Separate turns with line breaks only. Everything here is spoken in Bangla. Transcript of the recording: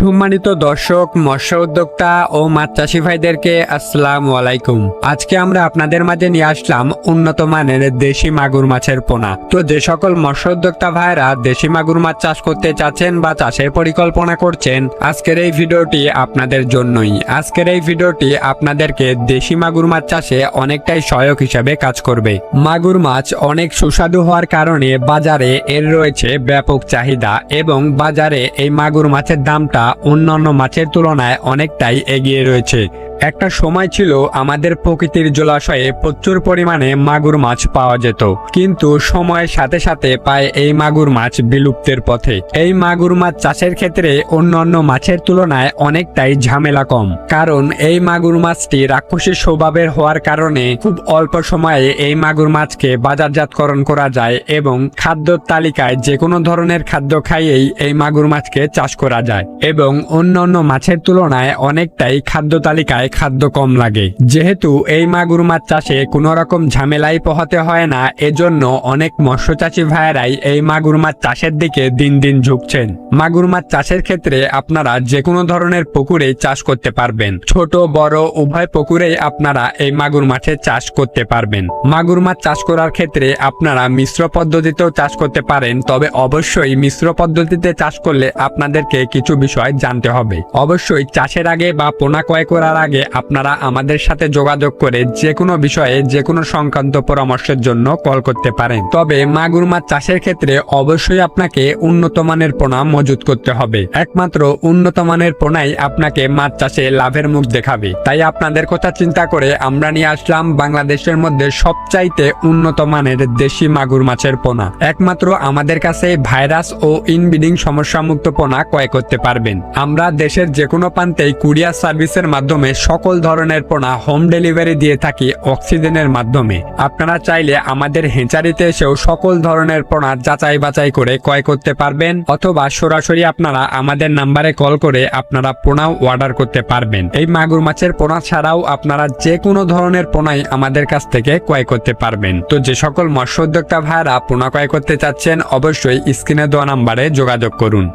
সম্মানিত দর্শক, মৎস্য উদ্যোক্তা ও মাছ চাষি ভাইদেরকে আসসালাম আলাইকুম। আজকে আমরা আপনাদের মাঝে নিয়ে আসলাম উন্নত মানের দেশি মাগুর মাছের পোনা। তো যে সকল মৎস্য উদ্যোক্তা ভাইরা দেশি মাগুর মাছ চাষ করতে চাচ্ছেন বা চাষের পরিকল্পনা করছেন, আজকের এই ভিডিওটি আপনাদের জন্যই। আজকের এই ভিডিওটি আপনাদেরকে দেশি মাগুর মাছ চাষে অনেকটাই সহায়ক হিসাবে কাজ করবে। মাগুর মাছ অনেক সুস্বাদু হওয়ার কারণে বাজারে এর রয়েছে ব্যাপক চাহিদা এবং বাজারে এই মাগুর মাছের দামটা অন্যান্য মাছের তুলনায় অনেকটাই এগিয়ে রয়েছে। একটা সময় ছিল আমাদের প্রকৃতির জলাশয়ে প্রচুর পরিমাণে মাগুর মাছ পাওয়া যেত। কিন্তু সময়ের সাথে সাথে পায় এই মাগুর মাছ বিলুপ্তের পথে। এই মাগুর মাছ চাষের ক্ষেত্রে অন্যান্য মাছের তুলনায় অনেকটাই ঝামেলা কম। কারণ এই মাগুর মাছটি রাক্ষসী স্বভাবের হওয়ার কারণে খুব অল্প সময়ে এই মাগুর মাছকে বাজারজাতকরণ করা যায় এবং খাদ্য তালিকায় যে কোনো ধরনের খাদ্য খাইয়েই এই মাগুর মাছকে চাষ করা যায়। এবং অন্যান্য মাছের তুলনায় অনেকটাই খাদ্য তালিকায় খাদ্য কম লাগে। যেহেতু এই মাগুর মাছ চাষে কোনো রকম ঝামেলাই পোহাতে হয় না, এজন্য অনেক মৎস্যচাষী ভাইয়েরাই এই মাগুর মাছ চাষের দিকে দিন দিন ঝুঁকছেন। মাগুর মাছ চাষের ক্ষেত্রে আপনারা যে কোনো ধরনের পুকুরে চাষ করতে পারবেন। ছোট, বড়, উভয় পুকুরেই আপনারা এই মাগুর মাছের চাষ করতে পারবেন। মাগুর মাছ চাষ করার ক্ষেত্রে আপনারা মিশ্র পদ্ধতিতেও চাষ করতে পারেন, তবে অবশ্যই মিশ্র পদ্ধতিতে চাষ করলে আপনাদেরকে কিছু বিষয় জানতে হবে। অবশ্যই চাষের আগে বা পোনা ক্রয় করার আগে আপনারা আমাদের সাথে যোগাযোগ করে যে কোনো বিষয়ে যে কোনো সংক্রান্ত পরামর্শের জন্য কল করতে পারেন। তবে মাগুর মাছ চাষের ক্ষেত্রে অবশ্যই আপনাকে উন্নত মানের পোনা মজুত করতে হবে। একমাত্র উন্নত মানের পোনাই আপনাকে মাছ চাষে লাভের মুখ দেখাবে। তাই আপনাদের কথা চিন্তা করে আমরা নিয়ে আসলাম বাংলাদেশের মধ্যে সবচাইতে উন্নত মানের দেশি মাগুর মাছের পোনা। একমাত্র আমাদের কাছে ভাইরাস ও ইনব্রিডিং সমস্যা মুক্ত পোনা ক্রয় করতে পারবেন। আমরা দেশের যে কোনো প্রান্তেই কুরিয়ার সার্ভিসের মাধ্যমে সকল ধরনের পোনা হোম ডেলিভারি দিয়ে থাকি অক্সিজেনের মাধ্যমে। আপনারা চাইলে আমাদের হেঁচারিতে এসেও সকল ধরনের পোনা যাচাই বাছাই করে ক্রয় করতে পারবেন, অথবা সরাসরি আপনারা আমাদের নাম্বারে কল করে আপনারা পোনাও অর্ডার করতে পারবেন। এই মাগুর মাছের পোনা ছাড়াও আপনারা যে কোনো ধরনের পোনাই আমাদের কাছ থেকে ক্রয় করতে পারবেন। তো যে সকল মৎস্য উদ্যোক্তা ভাইরা পোনা ক্রয় করতে চাচ্ছেন, অবশ্যই স্ক্রিনে দেওয়া নাম্বারে যোগাযোগ করুন।